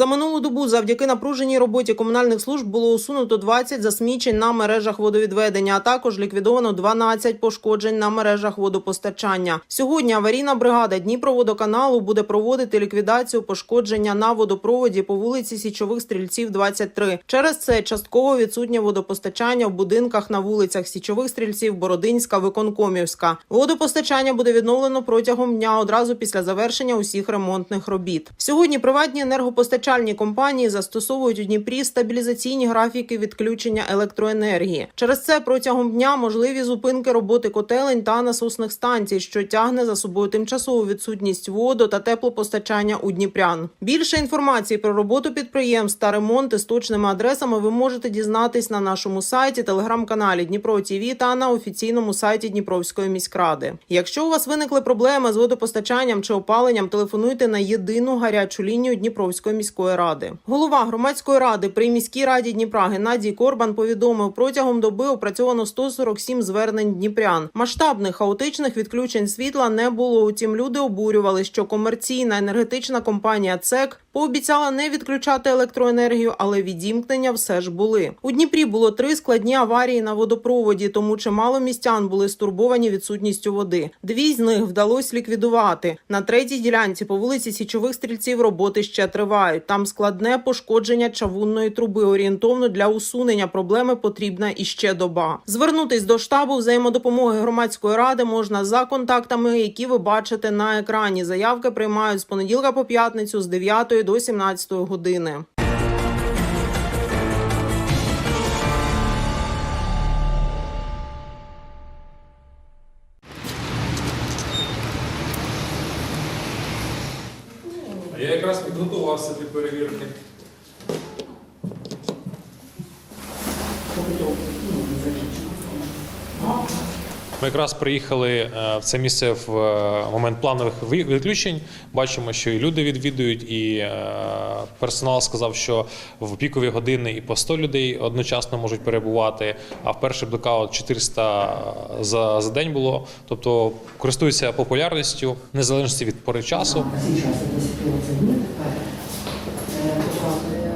За минулу добу завдяки напруженій роботі комунальних служб було усунуто 20 засмічень на мережах водовідведення, а також ліквідовано 12 пошкоджень на мережах водопостачання. Сьогодні аварійна бригада Дніпроводоканалу буде проводити ліквідацію пошкодження на водопроводі по вулиці Січових стрільців 23. Через це частково відсутнє водопостачання в будинках на вулицях Січових стрільців, Бородинська, Виконкомівська. Водопостачання буде відновлено протягом дня одразу після завершення усіх ремонтних робіт. Сьогодні приватні енергопостачальні компанії застосовують у Дніпрі стабілізаційні графіки відключення електроенергії. Через це протягом дня можливі зупинки роботи котелень та насосних станцій, що тягне за собою тимчасову відсутність воду та теплопостачання у Дніпрян. Більше інформації про роботу підприємств та ремонти з точними адресами ви можете дізнатись на нашому сайті, телеграм-каналі Дніпро ТІВІ та на офіційному сайті Дніпровської міськради. Якщо у вас виникли проблеми з водопостачанням чи опаленням, телефонуйте на єдину гарячу лінію Дніпровської міської ради. Голова громадської ради при міській раді Дніпра Геннадій Корбан повідомив, протягом доби опрацьовано 147 звернень дніпрян. Масштабних хаотичних відключень світла не було. Утім, люди обурювали, що комерційна енергетична компанія ЦЕК пообіцяла не відключати електроенергію, але відімкнення все ж були. У Дніпрі було три складні аварії на водопроводі, тому чимало містян були стурбовані відсутністю води. Дві з них вдалося ліквідувати. На третій ділянці по вулиці Січових стрільців роботи ще тривають. Там складне пошкодження чавунної труби. Орієнтовно для усунення проблеми потрібна іще доба. Звернутись до штабу взаємодопомоги громадської ради можна за контактами, які ви бачите на екрані. Заявки приймають з понеділка по п'ятницю з 9 до 17 години. Якраз приїхали е, в це місце в е, момент планових ви- відключень. Бачимо, що і люди відвідують, і е, персонал сказав, що в пікові години і по 100 людей одночасно можуть перебувати. А в перший блекаут 400 за, за день було. Тобто користуються популярністю незалежності від пори часу.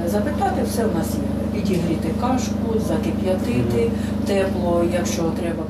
Запитати все у нас є. Підігріти кашку, закип'ятити, тепло, якщо треба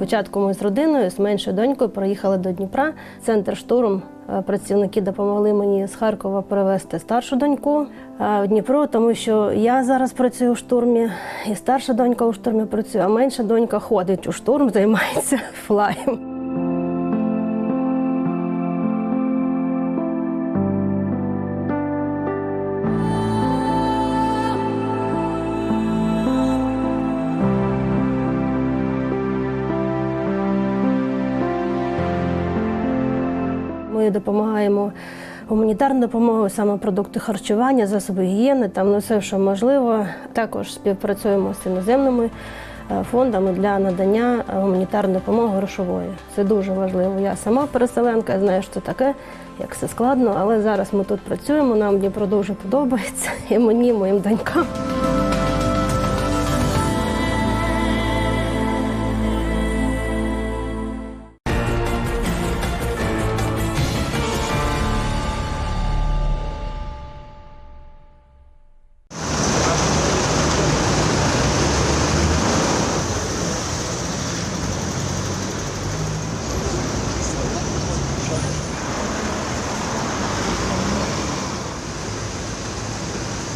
Спочатку ми з родиною, з меншою донькою, приїхали до Дніпра. Центр штурм. Е, Працівники допомогли мені з Харкова привезти старшу доньку е, в Дніпро, тому що я зараз працюю у штурмі, і старша донька у штурмі працює, а менша донька ходить у штурм, займається флаєм. Ми допомагаємо гуманітарну допомогу, саме продукти харчування, засоби гігієни, там ну, все, що можливо. Також співпрацюємо з іноземними е, фондами для надання гуманітарної допомоги грошової. Це дуже важливо. Я сама переселенка, я знаю, що таке, як все складно, але зараз ми тут працюємо, нам Дніпро дуже подобається, і мені, і моїм донькам.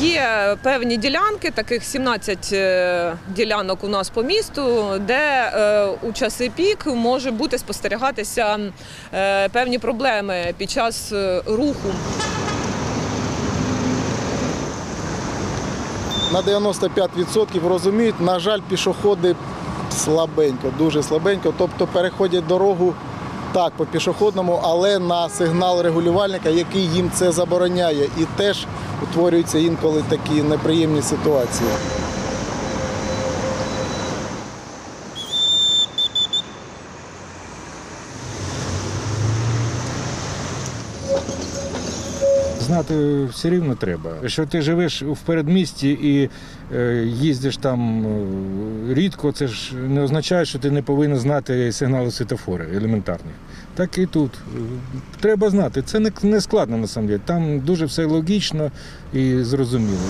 Є певні ділянки, таких 17 е, ділянок у нас по місту, де е, у часи пік може бути спостерігатися е, певні проблеми під час е, руху. на 95% розуміють. На жаль, пішоходи слабенько, дуже слабенько. Тобто переходять дорогу так по пішохідному, але на сигнал регулювальника, який їм це забороняє, і теж утворюються інколи такі неприємні ситуації. Знати все рівно треба. Якщо ти живеш в передмісті і е, їздиш там е, рідко, це ж не означає, що ти не повинен знати сигнали світофори елементарних. Так і тут. Треба знати. Це не, не складно насамперед. Там дуже все логічно і зрозуміло.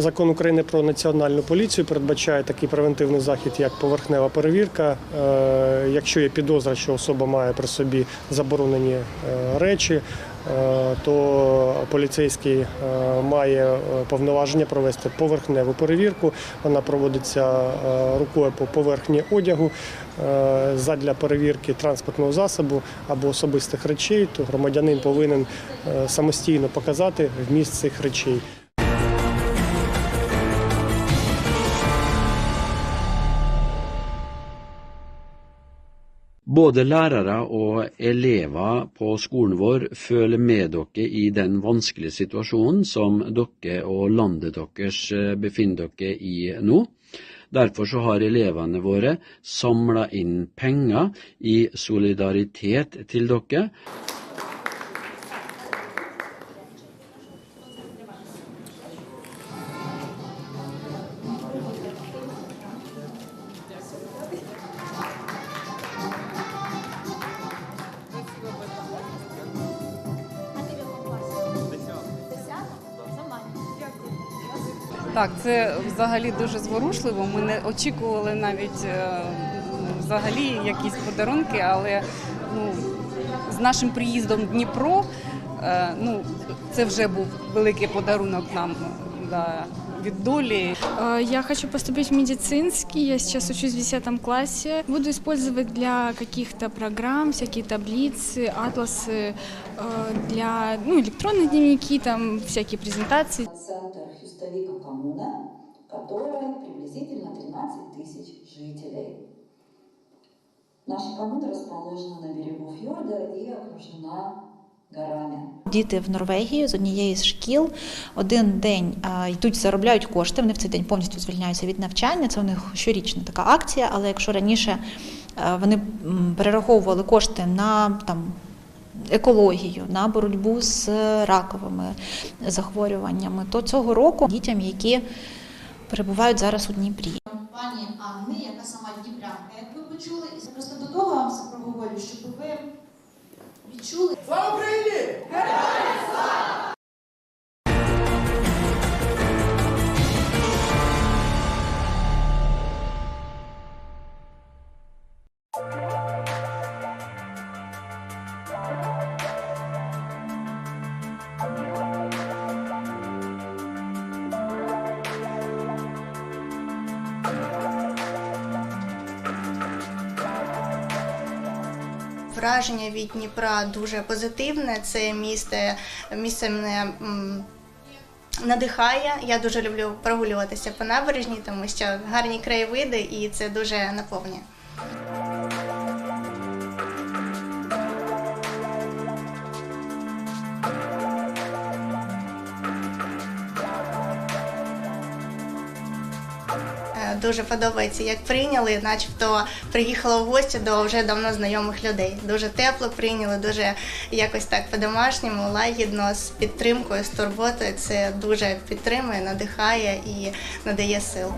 Закон України про національну поліцію передбачає такий превентивний захід, як поверхнева перевірка. Е, Якщо є підозра, що особа має при собі заборонені е, речі, е, то поліцейський має повноваження провести поверхневу перевірку. Вона проводиться рукою по поверхні одягу задля перевірки транспортного засобу або особистих речей. То громадянин повинен самостійно показати вміст цих речей. Både lærere og elever på skolen vår føler med dere i den vanskelige situasjonen som dere og landet deres eh, befinner dere i nå. Derfor så har elevene våre samla inn penger i solidaritet til dere. це взагалі дуже зворушливо. Ми не очікували навіть е, взагалі якісь подарунки, але ну, з нашим приїздом в Дніпро е, ну, це вже був великий подарунок нам да, від долі. Э, Я хочу поступить в медицинский. Я сейчас учусь в 10 классе. Буду использовать для каких-то программ всякие таблицы, атласы, э, для ну, электронные дневники, там всякие презентации. Хюстовика коммуна, которая приблизительно 13 тысяч жителей. Наша коммуна расположена на берегу фьорда и окружена горами. Діти в Норвегії з однієї з шкіл один день йдуть, заробляють кошти. Вони в цей день повністю звільняються від навчання. Це у них щорічна така акція. Але якщо раніше вони перераховували кошти на там. Екологію на боротьбу з раковими захворюваннями, то цього року дітям, які перебувають зараз у Дніпрі. пані Анни, яка сама дніпрянка, як ви почули, і просто до того вам це проговорю, щоб ви відчули. Слава Україні! Враження від Дніпра дуже позитивне. Це місце, місце мене надихає. Я дуже люблю прогулюватися по набережні, тому що гарні краєвиди і це дуже наповнює. Дуже подобається, як прийняли, начебто приїхала в гості до вже давно знайомих людей. Дуже тепло прийняли, дуже якось так по-домашньому, лагідно, з підтримкою, з турботою. Це дуже підтримує, надихає і надає сил.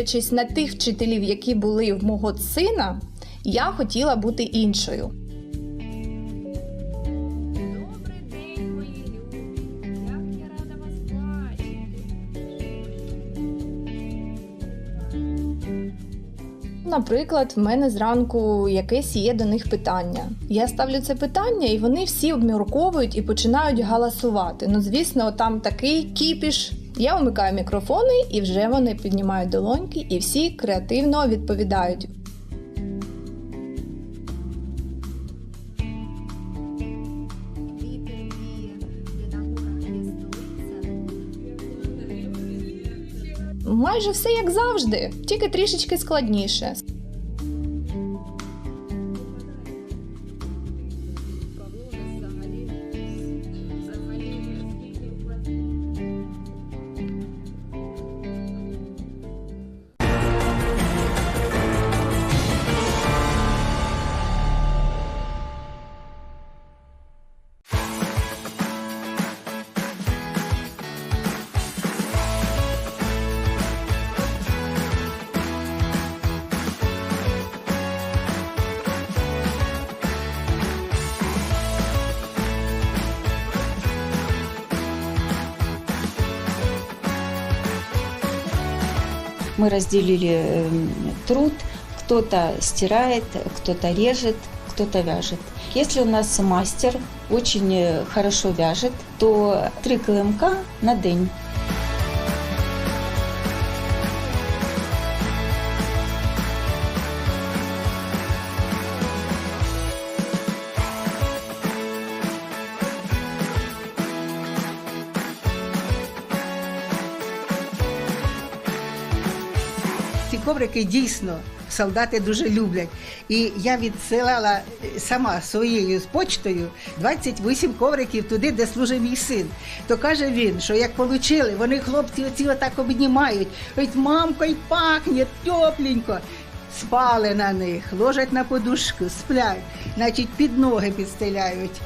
Дивлячись на тих вчителів, які були в мого сина, я хотіла бути іншою. Наприклад, в мене зранку якесь є до них питання. Я ставлю це питання, і вони всі обмірковують і починають галасувати. Ну, звісно, там такий кіпіш. Я вмикаю мікрофони, і вже вони піднімають долоньки, і всі креативно відповідають. Майже все як завжди, тільки трішечки складніше. Мы разделили э, труд. Кто-то стирает, кто-то режет, кто-то вяжет. Если у нас мастер очень э, хорошо вяжет, то три килимка на день. Ці коврики дійсно солдати дуже люблять. І я відсилала е, сама своєю почтою 28 ковриків туди, де служить мій син. То каже він, що як отримали, вони хлопці оці отак обнімають. Говорить, мамко, й пахне тепленько. Спали на них, ложать на подушку, сплять, значить під ноги підстеляють.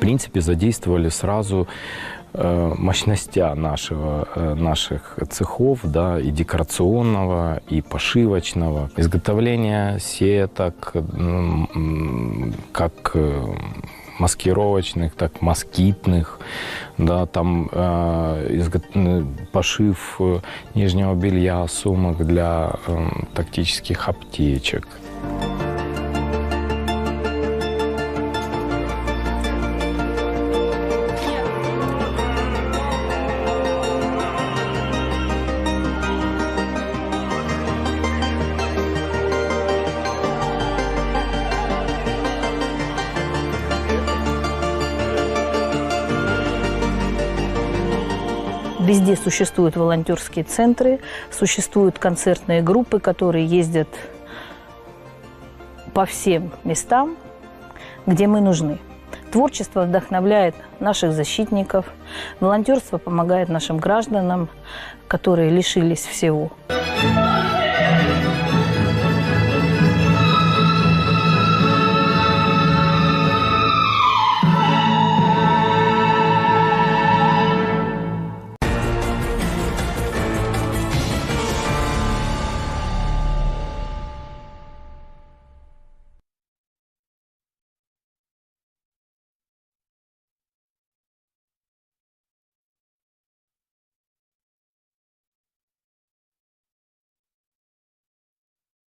принципе, задействовали сразу э, мощностя нашего, э, наших цехов, да, и декорационного, и пошивочного. Изготовление сеток, м, м, как э, маскировочных, так москитных, да, там э, изго- э, пошив э, нижнего белья, сумок для э, тактических аптечек. Везде существуют волонтерские центры, существуют концертные группы, которые ездят по всем местам, где мы нужны. Творчество вдохновляет наших защитников, волонтерство помогает нашим гражданам, которые лишились всего.